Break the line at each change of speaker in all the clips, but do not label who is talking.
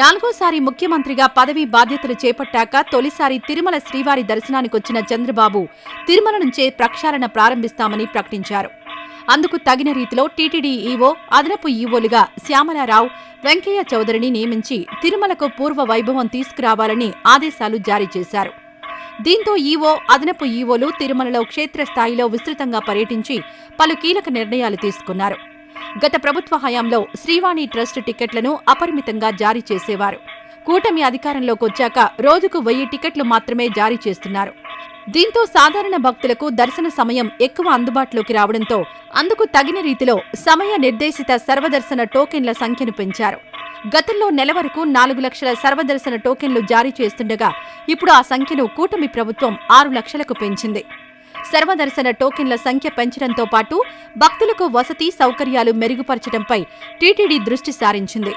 నాలుగోసారి ముఖ్యమంత్రిగా పదవీ బాధ్యతలు చేపట్టాక తొలిసారి తిరుమల శ్రీవారి దర్శనానికొచ్చిన చంద్రబాబు తిరుమల నుంచే ప్రక్షాళన ప్రారంభిస్తామని ప్రకటించారు. అందుకు తగిన రీతిలో టీటీడీ ఈవో అదనపు ఈవోలుగా శ్యామలారావు వెంకయ్య చౌదరిని నియమించి తిరుమలకు పూర్వ వైభవం తీసుకురావాలని ఆదేశాలు జారీ చేశారు. దీంతో ఈవో అదనపు ఈవోలు తిరుమలలో క్షేత్రస్థాయిలో విస్తృతంగా పర్యటించి పలు కీలక నిర్ణయాలు తీసుకున్నారు. గత ప్రభుత్వ హయాంలో శ్రీవాణి ట్రస్ట్ టికెట్లను అపరిమితంగా జారీ చేసేవారు. కూటమి అధికారంలోకి వచ్చాక రోజుకు వెయ్యి టికెట్లు మాత్రమే జారీ చేస్తున్నారు. దీంతో సాధారణ భక్తులకు దర్శన సమయం ఎక్కువ అందుబాటులోకి రావడంతో అందుకు తగిన రీతిలో సమయ నిర్దేశిత సర్వదర్శన టోకెన్ల సంఖ్యను పెంచారు. గతంలో నెల వరకు నాలుగు లక్షల సర్వదర్శన టోకెన్లు జారీ చేస్తుండగా ఇప్పుడు ఆ సంఖ్యను కూటమి ప్రభుత్వం ఆరు లక్షలకు పెంచింది. సర్వదర్శన టోకెన్ల సంఖ్య పెంచడంతో పాటు భక్తులకు వసతి సౌకర్యాలు మెరుగుపరచడంపై టీటీడీ దృష్టి సారించింది.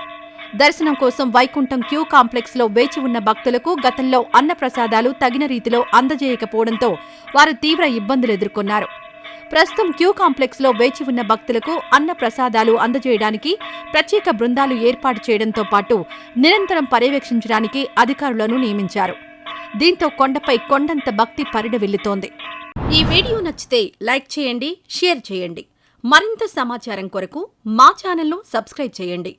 దర్శనం కోసం వైకుంఠం క్యూ కాంప్లెక్స్లో వేచి ఉన్న భక్తులకు గతంలో అన్నప్రసాదాలు తగిన రీతిలో అందజేయకపోవడంతో వారు తీవ్ర ఇబ్బందులు ఎదుర్కొన్నారు. ప్రస్తుతం క్యూ కాంప్లెక్స్లో వేచి ఉన్న భక్తులకు అన్న ప్రసాదాలు అందజేయడానికి ప్రత్యేక బృందాలు ఏర్పాటు చేయడంతో పాటు నిరంతరం పర్యవేక్షించడానికి అధికారులను నియమించారు. దీంతో కొండపై కొండంత భక్తి పరిడవిల్లుతోంది ఈ వీడియో నచ్చితే లైక్ చేయండి షేర్ చేయండి. మరింత సమాచారం కొరకు మా ఛానల్ను సబ్స్క్రైబ్ చేయండి.